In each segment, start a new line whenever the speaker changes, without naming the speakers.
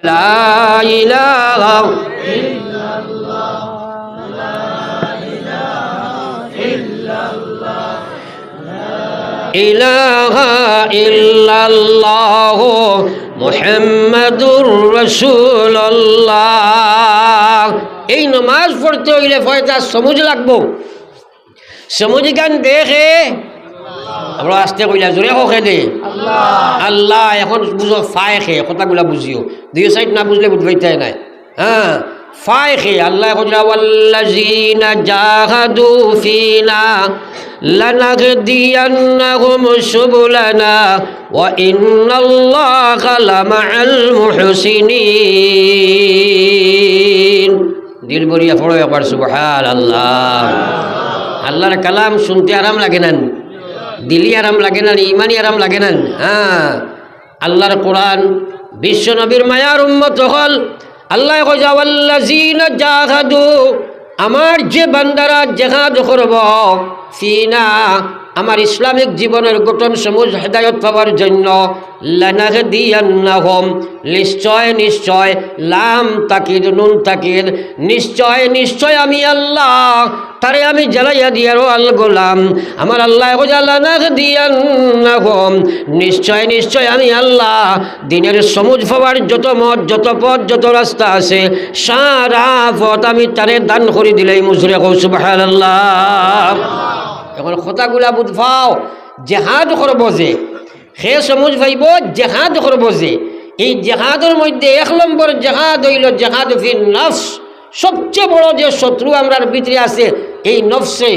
لا إله إله إلا الله محمد رسول الله এই নমাজ পড়তে হইলে ফয়তা সমুজ লাগবো সমুজ গান দেখে আমরা আসতে কইলা জোরে হোকে দে আল্লাহ এখন বুঝো ফায় খে কথাগুলা বুঝিও দুই সাইড না বুঝলে বুঝবাইতে নাই হ্যাঁ ফায় খে আল্লাহ কইলা ওয়াল্লাযিনা জাহাদু ফিনা لنهدينهم سبلنا وإن الله لمع المحسنين দিল বরিয়া পড়ো একবার সুবহান আল্লাহ আল্লাহর কালাম শুনতে আরাম লাগে না দিলি আরাম লাগে না ইমানই আরাম লাগে না। হ্যাঁ। আল্লাহর কোরআন বিশ্ব নবীর মায়ার উম্মত হল আল্লাহ আমার যে বান্দারা জেহাদ করব ফিনা, আমার ইসলামিক জীবনের গঠন সমূহ হেদায়ত পাওয়ার জন্য নিশ্চয় নিশ্চয়, লাম তাকিদ, নুন তাকিদ। নিশ্চয় নিশ্চয় আমি আল্লাহ, তারে আমি জ্বালাইয়া দিয়ারও আল গোলাম। আমার আল্লাহ দিয়ান্নাহুম নিশ্চয় নিশ্চয় আমি আল্লাহ, দিনের সমুজ পাওয়ার যত মত, যত পথ, যত রাস্তা আছে, সারা পথ আমি তারে দান করে দিলেই মুসরে কৌসুবাহ আল্লাহ এখন কথাগুলা বুঝফাও জেহাদ করব যে সে সমুজ ভাইব, জেহাদ করব যে। এই জেহাদের মধ্যে এক নম্বর জেহাদ হইল জেহাদ নফস। সবচেয়ে বড় যে শত্রু আমরার ভিতরে আছে, এই নফসে।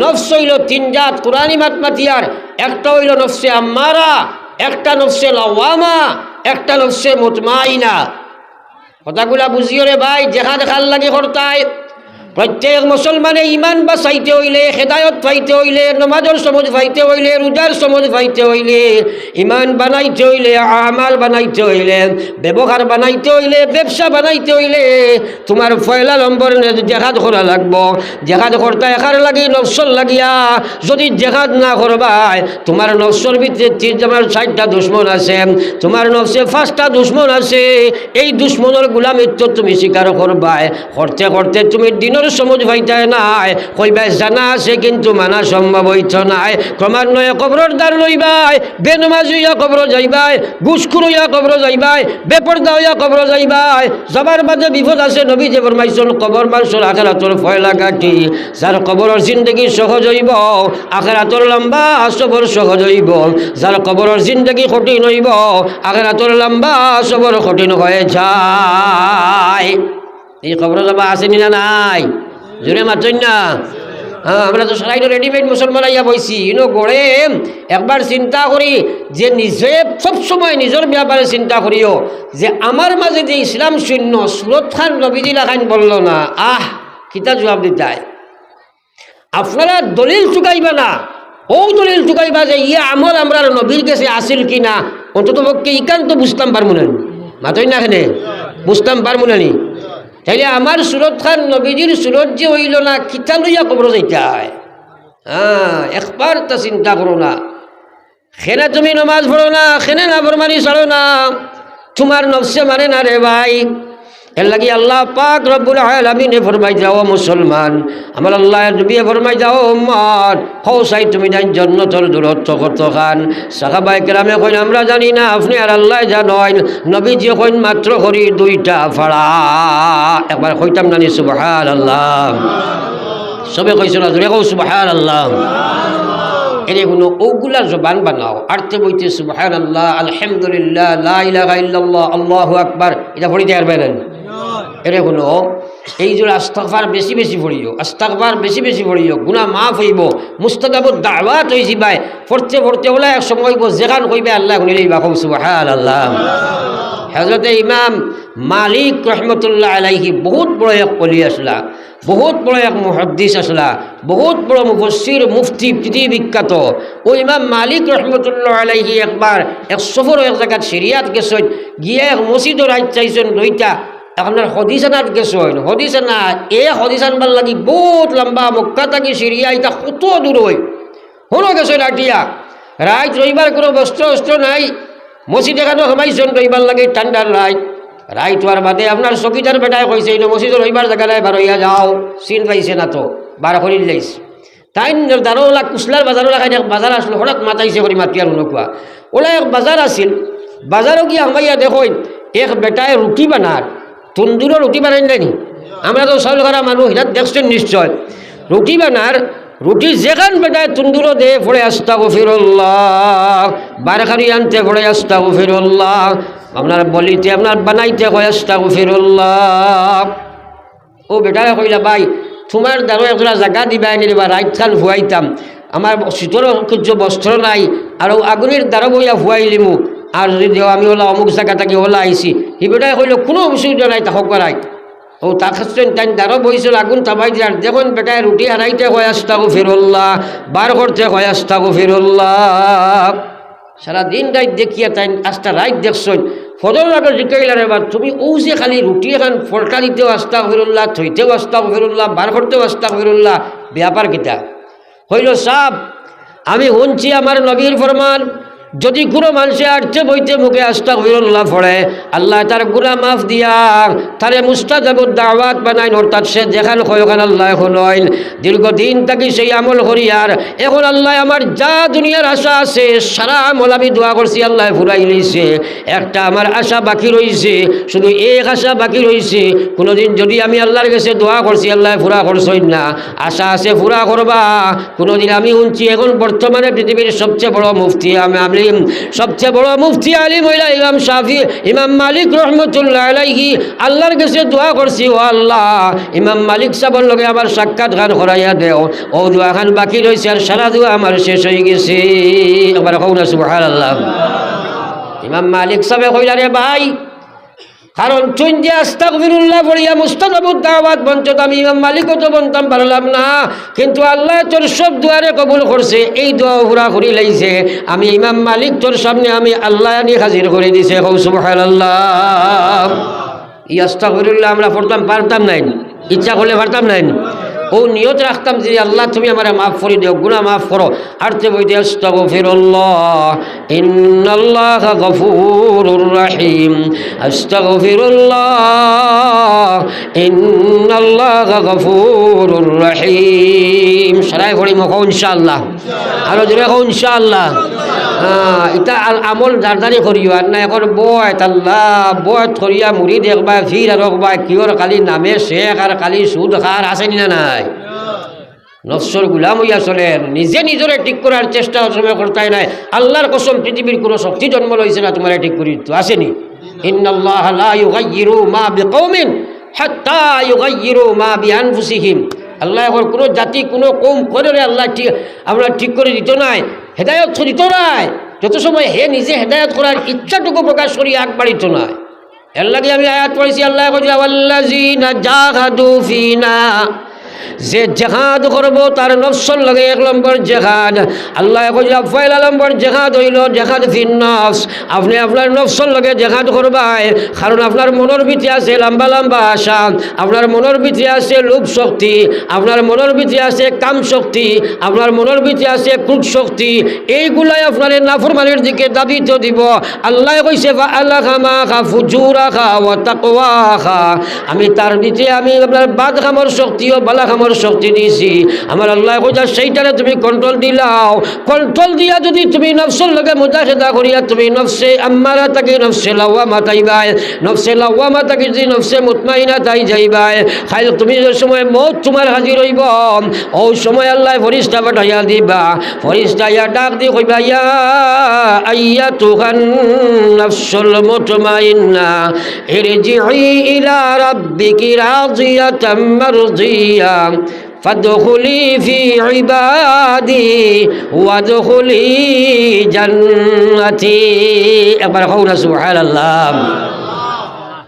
নফস হইল তিন জাত কোরআনি মাতমাতিয়ার। একটা হইল নফসে আম্মারা, একটা নফসে লাওয়ামা, একটা নফসে মুতমাইনা। কথাগুলা বুঝিও রে ভাই, জেহাদ খাল লাগে হরতায় প্রত্যেক মুসলমানে ইমান বাঁচাইতে হইলে, হেদায়ত পাইতে হইলে, নমাজর সমজ পাইতে হইলে, রোজার সমজ পাইতে হইলে ইমান বানাইতে হইলে, আমাল বানাইতে হইলে, ব্যবহার বানাইতে হইলে, ব্যবসা বানাইতে হইলে, তোমার পয়লা নম্বর জেহাদ করা লাগব। জেহাদ করতে একার লাগি, নফসর লাগিয়া যদি জেহাদ না করবাই, তোমার নফসর ভিতরে তীর তোমার ষাটটা দুশ্মন আছে, তোমার নফসে পাঁচটা দুশ্মন আছে, এই দুশ্মনের গুলামিত্ব তুমি স্বীকার করবাই। করতে করতে তুমি দিনের সমুজ ভাইতায় নাই কইবাই জানা আছে কিন্তু মানা সম্ভব হইত নাই। ক্রমান্বয়ে কবরের দ্বার লইবাই বেনমাজ হইয়া কবর যাইবাই, গুসখুর হইয়া কবর যাইবাই, বেপর্দা হইয়া কবর যাইবাই। যাবার মাঝে বিপদ আছে নবী যে ফরমাইছন, কবর মানুষের আখেরাতর ভয় লাগাটি যার কবরের জিন্দগি সহজ হইব, আখেরাতর লম্বা সবর সহজ হইব। যার কবরের জিন্দগি কঠিন হইব, আখেরাতর লম্বা সবর কঠিন হয়ে যায়। এই খবর যাবা আসেনি না নাই? জোরে মাতই না হ্যাঁ আমরা তো সবাই রেডিমেড মুসলমান আইয়া বইছি। ইনো গড়ে একবার চিন্তা করি যে নিজে সবসময় নিজের ব্যাপারে চিন্তা করিও। যে আমার মাঝে যে ইসলাম শূন্য, সুরত খান নবীজি লাখান বলল না, আহ, কিতা জবাব দিতাই আপনারা দলিল চুকাইবা না। ও দলিল চুকাইবা যে ইয়ে আমল আমরা নবীর কাছে আসিল কি না অন্তত পক্ষে ইকান তো বুঝতাম পারব না মাতই না এখানে বুঝতাম পারব না নি। তাইলে আমার সুরত খান নবীজির সুরত যে হইল না, কিতা লইয়া কবর যাইতে হয়? হ্যাঁ একবার তা চিন্তা করো না। সেনে তুমি নমাজ পড়ো না সেনে না বরমানি চলো না। তোমার নবসে মানে না রে ভাই। এর লাগি আল্লাহ পাক রব্বুল আলামিনে ফরমাই যাও মুসলমান। আমার আল্লাহ নবী ফরমাই যাও মত হও সাই তুমি জান জন্নতর দূরত্ব কত খান সাহাবাই কেরামে কইন, আমরা জানি না, আপনি আর আল্লাহ জানেন। নবী কইন, মাত্র করি দুইটা ফাড়া। একবার কইতাম নানি সুবহান আল্লাহ সবে কইছো না জোরে কও আল্লাহ এনে কোনো ওগুলা জবান বানাও। আরতে বইতে সুবহান আল্লাহ আলহামদুলিল্লাহ, লা ইলাহা ইল্লাল্লাহ, আল্লাহু আকবার। এটা পড়িতে পারবেন এরে কোনো এই জন্য আস্তাকবার বেশি বেশি পড়িও আস্তাকবার বেশি বেশি পড়িও গুণা মাফ হইব মুস্তাদাবুর দাওয়াত হই যাবাই পড়তে পড়তে হলে এক সময় হইব, যেখান কইবে আল্লাহ শুনিলেই বাকম সুবহান আল্লাহ হজরতে ইমাম মালিক রহমতুল্লাহ আলাইহি বহুত বড় এক কলি আসলা, বহুত বড় এক মুহদ্দিস আসলা, বহুত বড় মুফসির মুফতি পৃথিবী বিখ্যাত। ও ইমাম মালিক রহমতুল্লাহ আলাইহি একবার এক সফর এক জায়গাত সিরিয়াত গেছেন গিয়ে এক মসজিদর রাইত চাইছেন, দুইটা আপনার হদিসানাত গেছেন হদিসানা এ হদিসানবার লাগি বহুত লম্বা মক্কা থাকি সিরিয়া এটা কত দূর হয়। হলো গেছেন আটিয়া রাইত রবিবার কোনো বস্ত্র অস্ত্র নাই, মসজিদ এখানে সবাইছেন রবিবার লাগে ঠান্ডার রাইত রাইত হওয়ার বাদে আপনার চকিদার বেটায় কইছে এই মসজিদের রবিবার জায়গায় বার হইয়া যাও, চিন পাইছে না তো বার করি লাইছে তাই দারোলা কুসলার বাজারও লাগাই এক বাজার আসলো হঠাৎ মাতাইছে করি মাতিয়ার উনকুয়া ওলা এক বাজার আছিল বাজারও গিয়ে আমাইয়া দেখো এক বেটায় রুটি বানার তন্দুরও রুটি বানাই নানি আমরা তো চাউল করা মানুষ এটা দেখছেন নিশ্চয়। রুটি বানার রুটি যেখান বেটায় তন্দুরও দে পড়ে আসতা গফিরুল্লাহ বারখারি আনতে পড়ে আসতা গফিরুল্লাহ আপনার বলিতে আপনার বানাইতে কয় আসতা গফিরুল্লাহ ও বেটারে কইলা, ভাই তোমার দ্বারো একটা জায়গা দিবাই নি বা রাইত খান ফুয়াইতাম আমার কিছু বস্ত্র নাই আর আগুনের দ্বারা বইয়া ফুয়াইলিমু আর যদি দেও, আমি ওলা অমুক জায়গা থেকে ওলা আইছি। সি বেটাই কইল, কোনো অসুবিধা নাই, তাহক করাই ও তার ক্ষেত্রে তাই দ্বারো বইছিল আগুন তাবাই দিয়ার দেখুন বেটায় রুটি হারাইতে কয় আসতাগো ফিরুল্লাহ বার করতে কয় আসতাগো ফিরুল্লাহ সারা দিন রাইত দেখিয়া তাই আস্তা রাইত দেখছই ফজর আগে জিকাইলার এবার তুমি ও যে খালি রুটি এখন ফলকা দিতেও আস্তা ফিরুল্লাহ থইতেও আস্তা ফিরুল্লাহ বার করতেও আস্তা ফিরুল্লাহ ব্যাপার কিতা হইল সাপ আমি শুনছি আমার নবীর ফরমান যদি কোনো মানুষে আটতে বইতে মুখে আস্তা ফিরুল্লাহ পড়ে, আল্লাহ তার গুণা মাফ দিয়া, তারে মুস্তাজাবুর দাওয়াত বানাইন, অর্থাৎ সে যেখান হয় ওখানে আল্লাহ এখন হইল দীর্ঘদিন তাকে সেই আমল করিয়ার এখন আল্লাহ আমার যা দুনিয়ার আশা আছে, সারা আমল আমি দোয়া করছি, আল্লাহ ফুরাই লইছে। একটা আমার আশা বাকি রইছে, শুধু এক আশা বাকি রইছে। কোনোদিন যদি আমি আল্লাহর কাছে দোয়া করছি, আল্লাহ ফুরা করছই না। আশা আছে ফুরা করবা। কোনোদিন আমি শুনছি এখন বর্তমানে পৃথিবীর সবচেয়ে বড় মুফতি আমি আলিম। সবচেয়ে বড় মুফতি আলিম হইলা ইমাম শাফি, ইমাম মালিক রহমতুল্লাহ আলাইহি। আল্লাহর কাছে দোয়া করছি, ও আল্লাহ, ইমাম মালিক সাহেবের লগে আমার সাক্ষাৎ গান করাইয়া দেও। ও দোয়া খান বাকি রয়েছে আর সারা দোয়া আমার শেষ হয়ে গেছে। আবার কৌ না আল্লাহ ইমাম মালিক সাহেব কইলা রে ভাই কারণ চুন যে আস্তাগফিরুল্লাহ বলিয়া মুস্তাজাবুদ দাওয়াত বঞ্চত, আমি ইমাম মালিকও তো বনতাম, পারলাম না। কিন্তু আল্লাহ তোর সব দুয়ারে কবুল করছে, এই দোয়া হুরা করি লাইছে। আমি ইমাম মালিক, তোর সামনে আমি আল্লাহ আনি হাজির করে দিছে কৌসুম আল্লাহ ইয়াস্তাকবিরুল্লাহ আমরা পড়তাম, পারতাম নাই। ইচ্ছা করলে পারতাম নাই। ও নিয়ত রাখতাম যে আল্লাহ, তুমি আমার মাফ করে দিও গুণা মাফ করো। আর তে গফুরুর রহিম। আস্তাগফিরুল্লাহ সারাই পড়ি মকো ইনশাআল্লাহ। আরও জোরে কো ইনশাআল্লাহ। হ্যাঁ এটা আমল দারদারি করিও, আর না এখন বয় আল্লাহ মুড়ি দেখবা, ফির আর কিয়র কালি নামে শেখ, আর কালি সুদ খার আসেনি না নাই? নফসর গুলাম হইয়া চলেন নিজে নিজরে ঠিক করার চেষ্টা সময় করতাই নাই। আল্লাহর কসম, পৃথিবীর কোনো শক্তি জন্ম লইছে না, তোমার ঠিক করি তো আসেনি। ইন্নাল্লাহ আল্লাহ এখন কোনো জাতি, কোনো কম করে আল্লাহ ঠিক আমরা ঠিক করে দিত নাই, হেদায়ত দিত নাই। যত সময় হে নিজে হেদায়ত করার ইচ্ছাটুকু প্রকাশ করি আগ বাড়িত নাই। এর লাগে আমি আয়াত পড়েছি, আল্লাহ যে জেহাদ করব, তার নফসর লাগে এক নম্বর জেহাদ। আল্লাহ কইলা, পয়লা নম্বর জেহাদ হইল জেহাদ ফিন নফস। আপনি আপনার নফসর লগে জেহাদ করবাই, কারণ আপনার মনের ভিতরে আছে লম্বা লম্বা আশা, আপনার মনের ভিতরে আছে লোভ শক্তি, আপনার মনের ভিতরে আছে কাম শক্তি, আপনার মনের ভিতরে আছে ক্রুদ শক্তি। এইগুলাই আপনার নাফরমানের দিকে দাবিত দিব। আল্লাহ কইছে আল্লাহ খামা খা ফুজুরা খা ও তাকওয়া খা আমি তার ভিতরে আমি আপনার বাদ খামর শক্তি ও বালা খামর শক্তি দিয়েছি। আমার আল্লাহ কইতা সেইটারে তুমি কন্ট্রোল দিলাও। কন্ট্রোল দিয়া যদি তুমি নফসের লগে মুজাহিদা করিয়া তুমি নফসে আম্মারা তাকে নফসে লাওয়া মাতাইবাই নফসে লাওয়া মাতাকে যদি নফসে মুতমাইনা তাই যাইবাই খাইল তুমি যে সময় মত তোমার হাজির হইব, ও সময় আল্লাহ ফরিস্তা পাঠাইয়া দিবা। ফরিস্তা ইয়া ডাক দি কইবা, ইয়া আইয়া তুহান নফসুল মুতমাইন্না ইরজিই ইলা রাব্বিকি রাদিয়াতাম মারদিয়া فادخلي في عبادي وادخلي جنتي একবার কও সুবহান আল্লাহ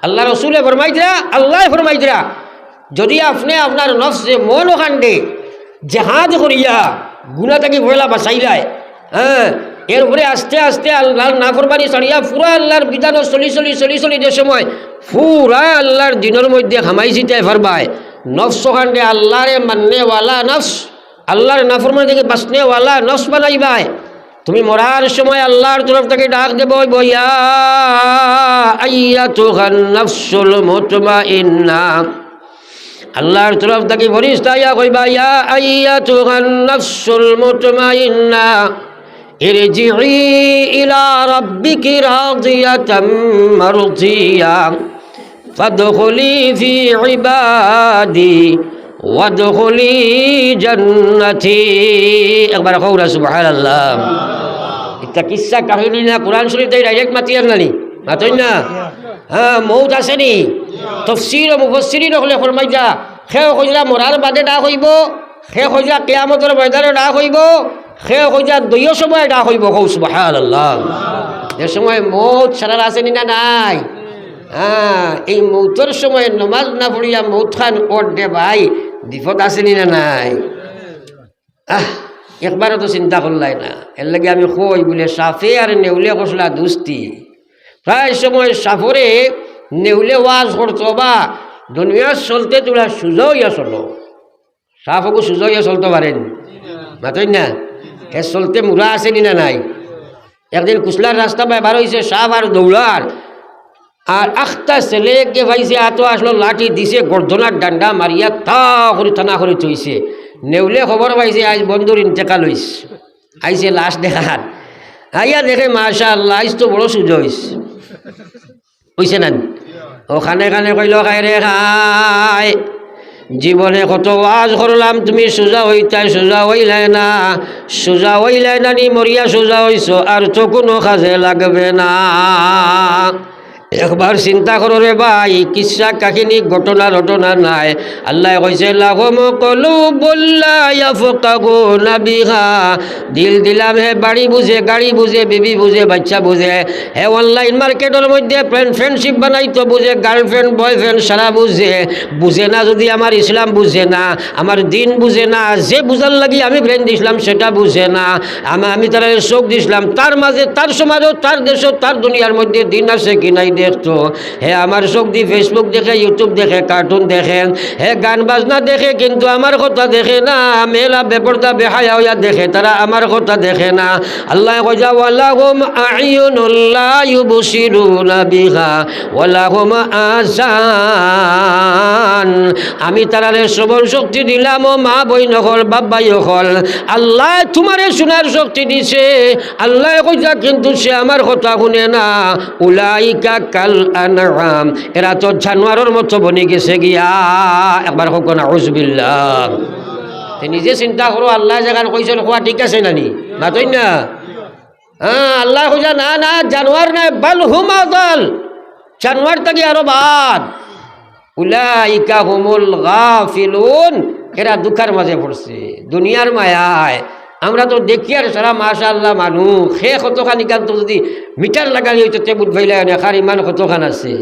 আল্লাহ রসুলে ফরমাইতরা আল্লাহ ফরমাইতরা যদি আপনি আপনার নফসে মন কাণ্ডে জেহাদ করিয়া গুণা তাকে ভয়লা বাঁচাইলায় হ্যাঁ এরপরে আস্তে আস্তে আল্লাহর নাফরমানি ছাড়িয়া পুরা আল্লাহর বিধান চলি চলি চলি চলি যে সময় পুরা আল্লাহর দিনের মধ্যে হামাই জিতাই ফারবায় নফস কাণ্ডে আল্লাহরে মাননেওয়ালা নফস আল্লাহর নাফরমানি থেকে বাঁচনেওয়ালা নফস বানাইবায় তুমি মরার সময় আল্লাহর তরফ থেকে ডাক দেব বইয়া আইয়া তো নফসুল মুতমা ইন্না আল্লাহর তরফ থেকে ফরিস্তা ইয়া কইবা ইয়া আইয়া তো নফসুল মুতমা ইন্না ارجعي إلى ربك راضية مرضية فادخلي في عبادي وادخلي جنتي একবার কৌরা সুবহানাল্লাহ এটা কিসা কাহিনী না কোরআন শরীফ তাই ডাইরেক্ট মাতি আর নানি মাতই না হ্যাঁ মৌত আছে নি তফসির ও মুফসিরি নকলে ফরমাই যা সে কইরা মরার বাদে ডাক হইব সে কইরা কেয়ামতের ময়দানে ডাক হইব সে কইরা দইয় সময় ডাক হইব কৌ সুবহানাল্লাহ এ সময় মৌত সারার আছে নি না নাই হ্যাঁ এই মৌতর সময় নমাজ না পড়িয়া মৌত খান ওট দে ভাই, বিপদ আসেনি না নাই? আহ, একবারও তো চিন্তা করলাই না। এর লাগে আমি কই বলে, সাফে আর নেউলে কসলা দুস্তি। প্রায় সময় সাফরে নেউলে ওয়াজ করতো বা দুনিয়া চলতে তোলা সুজো ইয়া চলো সাফকো সুজো ইয়া চলতে পারেন। মাতই না? হে চলতে মুরা আসেনি না নাই? একদিন কুশলার রাস্তা পায় হয়েছে সাপ আর দৌড়ার আর আখটা ছেলেকে ভাইছে এত আসলো, লাঠি দিছে গর্ধনার ডান্ডা মারিয়া তা করে থানা করে থইছে। নেউলে খবর পাইছে, আজ বন্ধুর ইন্তেকাল হইস। আইছে লাশ দেখার। আইয়া দেখে মাশা আল্লাহ আইস তো বড় সুযোগ হইস। হইছে না? ও খানে খানে কইল খাই রে খাই জীবনে কত ওয়াজ করলাম, তুমি সোজা হইতাই, সোজা হইলাই না। সোজা হইলাই না নি মরিয়া সোজা হইছ, আর তো কোনো কাজে লাগবে না। একবার চিন্তা করো রে ভাই কিসা কাহিনী, ঘটনা ঘটনা নাই। আল্লাহ কইছে লাগম কলু বললাফকাগো নাবিহা। দিল দিলাম হে বাড়ি বুঝে গাড়ি বুঝে বিবি বুঝে বাচ্চা বুঝে হে অনলাইন মার্কেটের মধ্যে ফ্রেন্ড ফ্রেন্ডশিপ বানাইতো বুঝে গার্লফ্রেন্ড বয়ফ্রেন্ড সারা বুঝে বুঝে না যদি আমার ইসলাম বুঝে না আমার দিন বুঝে না, যে বুঝার লাগি আমি ব্রেন দিছিলাম, সেটা বুঝে না। আমি আমি তার চোখ দিছিলাম তার মাঝে তার সমাজও তার দেশও তার দুনিয়ার মধ্যে দিন আছে কি নাই দেখতো হে, আমার দিয়ে ফেসবুক দেখে ইউটিউব দেখে কার্টুন দেখে, হে, গান বাজনা দেখে, কিন্তু আমার কথা দেখে না, মেলা বেপরদা, বেহায়া হইয়া দেখে, তারা আমার কথা দেখে না। আল্লাহ কইজা ওয়ালাহুম আইয়ুনুল্লাহ ইউবসিরুনা বিহা, ওয়ালাহুম আসান আমি তারারে শ্রবণ শক্তি দিলাম, ও মা বই নকল বাবাই হল। আল্লাহ তোমারে শোনার শক্তি দিছে। আল্লাহ কইজা কিন্তু সে আমার কথা শুনে না। উলাইকা কাল আনআম। এরা তো জানোয়ারের মতো বনি গেছে গিয়া। একবার হোক না তে নিজে চিন্তা করো, আল্লাহ জাগান কইছেন খোয়া ঠিক আছে নানি মাতই না? হ্যাঁ আল্লাহ কইছা, না না, জানোয়ার নাই, বাল হুম আদল। জানোয়ার থাকি আরও বাদ। উলাইকা হুমুল গাফিলুন। এরা দুঃখার মাঝে পড়ছে, দুনিয়ার মায়ায়। আমরা তো দেখি আর সারা মাশা আল্লাহ মানুষ সে কতখানি গান তো যদি মিটার লাগালি হইতো টেবুল ফাইলে এখার ইমান কতখান আছে?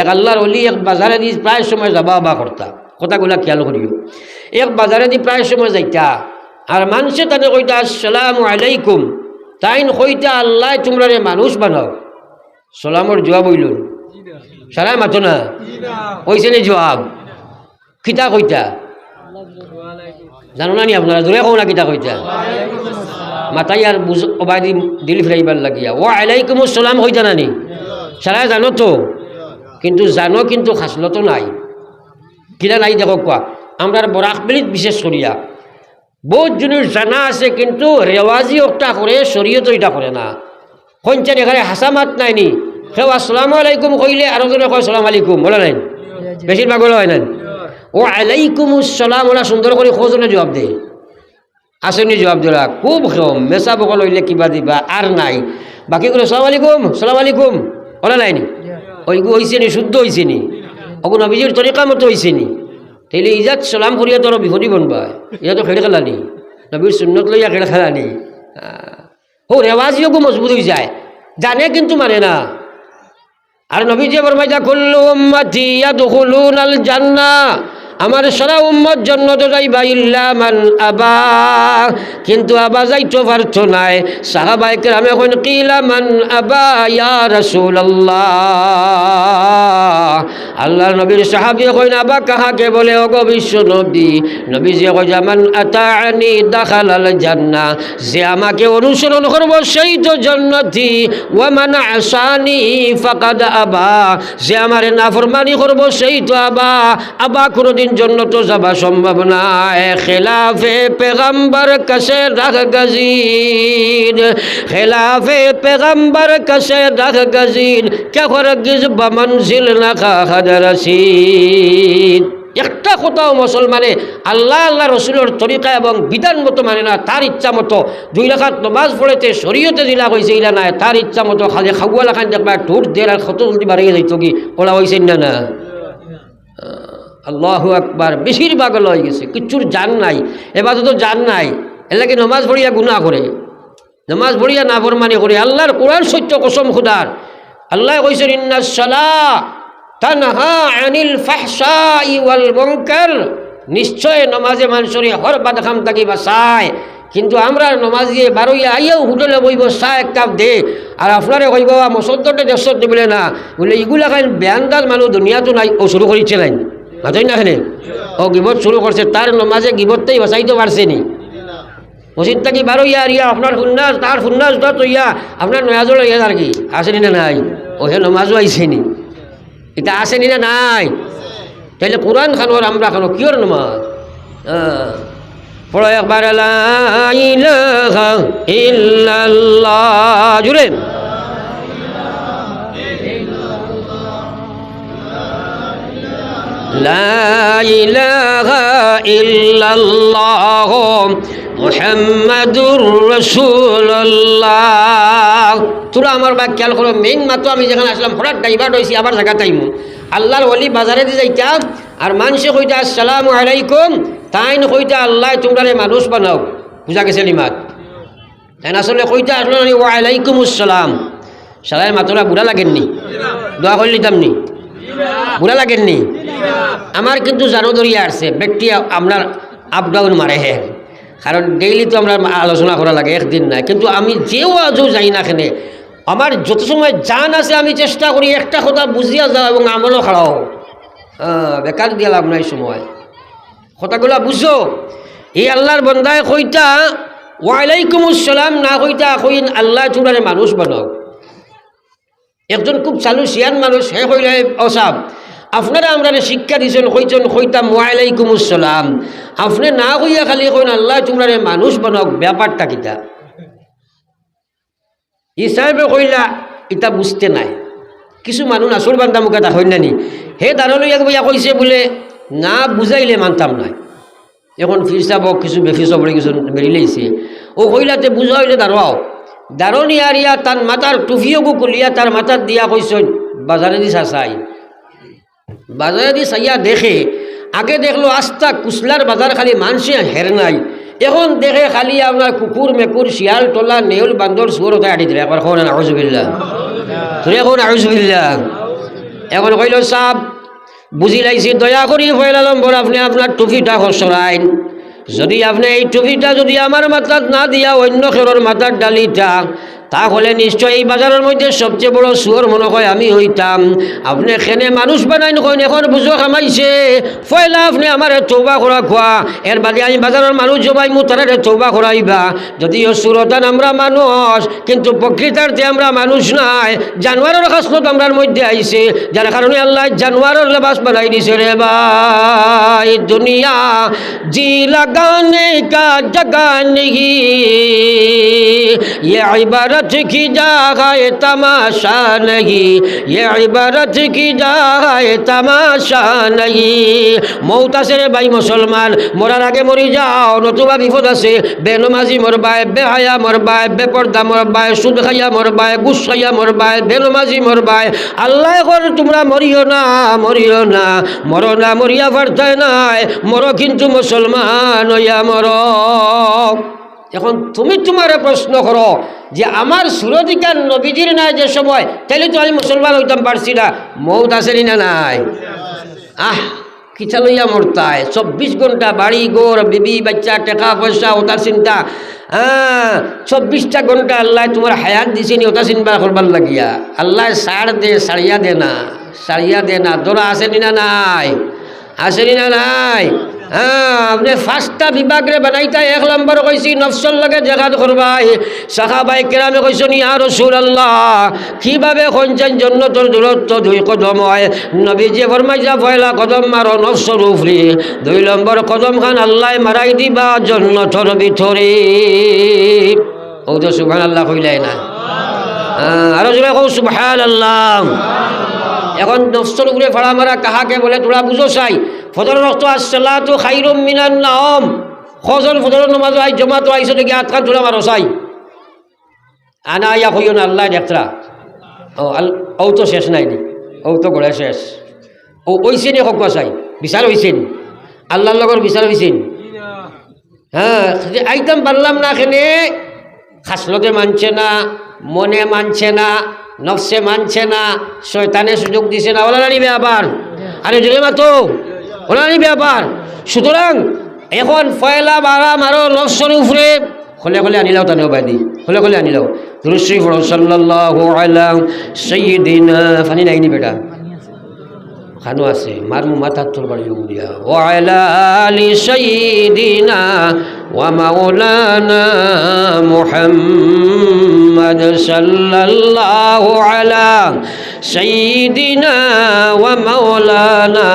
এক আল্লাহর অলি এক বাজারে দি প্রায় সময় যাবা বা করতা। কথাগুলা খেয়াল করিও। এক বাজারে দি প্রায় সময় যাইতা। আর মানুষে তানে কইতা আসসালামু আলাইকুম। তাইন কইতা আল্লাহ তোমরা মানুষ বানাও। সালামর জবাব হইল সারাই মাতো না। কইছে নি জবাব। কিতা কইতা? জানো না নি আপনারা? জোরে কও না কিতা কইতা। মাতাই আর বুঝ অবাই দি দিলি ফিরাইবার লাগিয়া। ও আলাইকুম সালাম কইতা নানি? সারাই জানো তো? কিন্তু জানো কিন্তু খাসলত নাই। কিনা নাই দেখো কোয়া আমরা বরাকবিলিত বিশেষ করিয়া। বহুত জিনিস জানা আছে কিন্তু রেওয়াজি একটা করে শরীয়ত এটা করে না। কঞ্চান এখানে হাসামাত নাই নি? সেও আসসালামু আলাইকুম কইলে আরও জনে কয় সালাম আলাইকুম। বলে নাই? বেশিরভাগ হয় নাই? ও আলাইকুম সালাম ওরা সুন্দর করে খোঁজনে জবাব দে আসেনি জবাব দিলা খুব কম মেসা বকল হইলে কিবা দিবা, আর নাই। বাকি করে সালাম আলাইকুম সালাম আলাইকুম। বলে নাই নি ওইগু হয়েছে নি শুদ্ধ হয়েছে নি অগু নবীজির তরিকা মতো হয়েছে নি তাইলে ইজাত সালাম করিয়া তোর বিপদী বনবা। ইয়া তো খেলে খেলানি। নবীর সুন্নত লইয়া খেলে খেলানি। ও রেওয়াজিও মজবুত হয়ে যায়। জানে কিন্তু মানে না। আর নবী যে বরমাইজা কুল্লু উম্মতি ইয়াদখুলুনাল জান্নাহ। আমার সারা উম্মত জন্নত যাইবা ইল্লা মান আবা। কিন্তু আবা যাইতো পারতো নাই। সাহাবাই কেরাম এখন কিলা মান আবা ইয়া রাসূলুল্লাহ। আল্লাহ নবীর সাহাবি কইন, আবা কাহাকে বলে? অগ বিশ্ব নবী। নবী যে কই জামান আতাআনি দাখালাল জান্নাহ। যে আমাকে অনুসরণ করব সেই তো জান্নাতি। ওয়া মান আসানি ফাকাদ আবা। যে আমারে নাফরমানি করব সেই তো আবা। আবা কোনোদিন জান্নাত যাবা সম্ভব না। খেলাফে পেগম্বর কসে রাখ গজিন খেলাফে পেগম্বর কসে রাখ গজিন কে খরগিজ বমনজিল না রসিদ একটা কোথাও মুসলমানে আল্লাহ আল্লাহ রসুলের তরিকা এবং বিধান মতো মানে না, তার ইচ্ছা মতো দুই রাখাত নমাজ পড়েতে শরীয়তে দিলা হয়েছে ইলা নাই তার ইচ্ছা মতো খালি খাওয়া লাখান দেখবা ঠোঁট দিয়ে আর কত জলদি বাড়িয়ে যাইত কি, ওলা হয়েছে না না। আল্লাহ আকবার, বেশিরভাগ লয় গেছে, কিচ্ছুর জান নাই এবার তো জান নাই এলাকে নমাজ পড়িয়া গুণা করে। নমাজ পড়িয়া না ফরমানি করে, আল্লাহর কোরআন সত্য কসম খুদার। আল্লাহ কইছেন ইন্না আনিল নিশ্চয় নমাজে মানুষের হর বাদখাম থাকি বাসায় কিন্তু আমরা নমাজ দিয়ে বারোইয়া আইয়াও হোটেলে বইব, চা এক কাপ দে। আর আপনারে কইব মসদ্দতে দেশত দিবলে না। বলে ইগুলা খান বেয়ান্দার মানুষ দুনিয়াতো নাই, ও শুরু করেছে নাই না খানে ও গিবত শুরু করছে, তার নমাজে গিবতটাই বাঁচাইতে পারছে নি। মসজিদ থাকি বারো ইয়া আর ইয়া আপনার সুন্নাস, তার সুন্নাস তো ইয়া, আপনার নয়াজও ইয়া আর কি? আসেনি না নাই? ও হে নমাজও আইসেনি এটা আসেনি না নাই? তাহলে কোরআন খানোর আমরা খানো, কিয়র নমাজ? পড়ো একবার জুড়ে। لا إله إلا الله محمد رسول الله তোরা আমার বা খেয়াল করো মেইন মাত্র আমি যেখানে আসলাম হঠাৎ ডাইভার্ট হয়েছি আবার জায়গা টাইমু আল্লাহর ওলি বাজারে দিয়ে যাইতাম আর মানুষে কইতা আসসালামু আলাইকুম তাই কইতা আল্লাহ তোমরা মানুষ বানাও বুঝা গেছে লিমাত তাই আসলে কইতা আসলো ওয়ালাইকুম আসসালাম সালাই মাতরা বুড়া লাগেননি দোয়া করে লিতাম নি বুড়া লাগেননি? আমার কিন্তু জানো দরিয়া আসছে। ব্যক্তি আপনার আপ ডাউন মারে হে। কারণ ডেইলি তো আমরা আলোচনা করা লাগে, একদিন নাই কিন্তু আমি যেও আজও যাই না এখানে আমার যত সময় জান আছে, আমি চেষ্টা করি একটা কথা বুঝিয়া যাও এবং আমলও খাড়াও হ্যাঁ বেকার দিয়া লাভ নাই সময়। কথাগুলা বুঝো। এই আল্লাহর বন্দায় কইতা ওয়ালাইকুম আসসালাম না কইতা, কইন আল্লাহ চূড়ারে মানুষ বানাও একজন খুব চালু সিয়ান মানুষ, হে কইলে অসাব। আপনারা আমরা শিক্ষা দিছেন, কইছেন কইতাম ওয়ালাইকুম আসসালাম আপনি না কইয়া খালি কইন, আল্লাহ তোমরা মানুষ বানাও ব্যাপারটা কিতা ই সাহেবে কইলা, ইটা বুঝতে নাই। কিছু মানুষ আসল বান্ধা মুখে তা না নি হে দাঁড়াল এক বইয়া কইছে বলে, না বুঝাইলে মানতাম নাই। এখন ফির সাহেব কিছু বেফিস কিছু মেরি লাইছে ও কইলাতে বুঝা হইলে দাঁড়াও দারণি আরিয়া তার মাথার টুফিও কুলিয়া তার মাথার দিয়া কইসন বাজারে দি চাই। বাজারে দি চাইয়া দেখে, আগে দেখল আস্তা কুসলার বাজার খালি মানুষে হের নাই। এখন দেখে খালি আপনার কুকুর মেকুর শিয়াল, টলা, নেউল বান্দর সুর ওটাই আটি দিলে। এখন আউজবিল্লা তুই এখন আউজবিল্লা এখন কইল সাপ বুঝি লাইছি, দয়া করি ফয়লালম বড় আপনি আপনার টুপিটা সরাইন যদি আপনি এই টুপিটা যদি আমার মাথার না দিয়া অন্য খেরোর মাথার ডালিটা তাহলে নিশ্চয় এই বাজারের মধ্যে সবচেয়ে বড় সুয়র মনে হয় আমি হইতাম। আপনি এখানে মানুষ বানাই নকইন এখন বুঝো খামাইছে ফয়লা আপনি আমার চৌবা করা খোয়া। এর বাদে আমি বাজারের মানুষ জমাই মু তারা চৌবা করাইবা। যদিও সুরতান আমরা মানুষ, কিন্তু প্রকৃতার্থে আমরা মানুষ নাই। জানোয়ারের খাসনত আমরার মধ্যে আইছে, যার কারণে আল্লাহ জানোয়ারের লেবাস বানাই দিছে রে ভাই। দুনিয়া জি লাগানে কা জগা ये عبارت کی جائے تماشا نہیں یہ عبارت کی جائے تماشا نہیں মৌত আছে রে ভাই মুসলমান, মরার আগে মরি যাও, নতুবা বিপদ আছে। বেনমাজি মরবায়, বেহায়া মরবায়, বেপর্দা মরবায় সুদ খাইয়া মরবায় গুস খাইয়া মরবায়, বেনমাজি মরবায়। আল্লাহ কর তোমরা মরিও না মরিও না। মরো না, মরিয়া ভার্তায় নাই। মরো কিন্তু মুসলমান হইয়া মরো। এখন তুমি তোমার প্রশ্ন করো যে আমার সুরতিকার নবীজির নাই যে সময়? তাহলে তো আমি মুসলমান হইতাম, পারছি না। মৌত আসেনি না নাই? আহ, কিছা লইয়া মরতায়। চব্বিশ ঘণ্টা বাড়ি, গোর, বিবি, বাচ্চা, টাকা পয়সা ওটার চিন্তা। হ্যাঁ চব্বিশটা ঘণ্টা আল্লাহ তোমার হায়াত দিছে নি ওটা চিন্তা করবার লাগিয়া। আল্লাহ সার দে, সারিয়া দে না, সারিয়া দে না। তোরা আসেনি না নাই? আসেনি না নাই? আপনি ফার্স্টটা বিভাগরে বানাইতা এক নম্বর কইছি নফসল লাগে জেগাত করবাই। সাহাবাই কেরামে কইছেন ইয়া রসুল আল্লাহ কীভাবে কঞ্চন জন্য তোর দূরত্ব দুই কদম হয়? নবীজি ফরমাইছা পয়লা কদম মারো নফসর উফরি দুই নম্বর কদম খান আল্লাহ মারাই দিবা জন্য তোর ভিতরে। ও তো সুবহান আল্লাহ কইলাই না। হ্যাঁ, আরও জোরে কৌ সুবহান আল্লাহ এখন নফসর উপরে ফাড়া মারা কাহাকে বলে তোরা বুঝো চাই ফজর রক্ত আসলা তো খাইরম মিনান নাম খজন ফজর নমাজ আই জমা তো আইসো দেখি আটখান তোরা মারো চাই আনা ইয়া কইও না, আল্লাহ দেখতরা ও, আল, ও তো শেষ নাই নি। ও তো গড়ে শেষ। ও ওইছে নি হক চাই বিচার হইছে নি আল্লাহর লগর বিচার হইছে নি হ্যাঁ আইতাম পারলাম না এখানে খাসলতে মানছে না, মনে মানছে না নফসে মানছে না, শয়তানে সুযোগ দিছে না। ওলা নিবে আবার আরে জোরে মাতো ওলা নিবে আবার সুতরাং এখন ফয়লা, বাড়া, মারো, নফসর উপরে খোলে খোলে আনিলাও তানে বাদি খোলে খোলে আনিলাও দুরুশ্রী ফর সাল্লাহ সৈদিন ফানি নাইনি বেটা। খানো আছে, মারমু মাথা তোর বাড়ি দিয়া ও আলা সাইয়্যিদিনা ওয়া মাওলানা মুহাম্মদ সাল্লাল্লাহু আলা সাইয়্যিদিনা ওয়া মাওলানা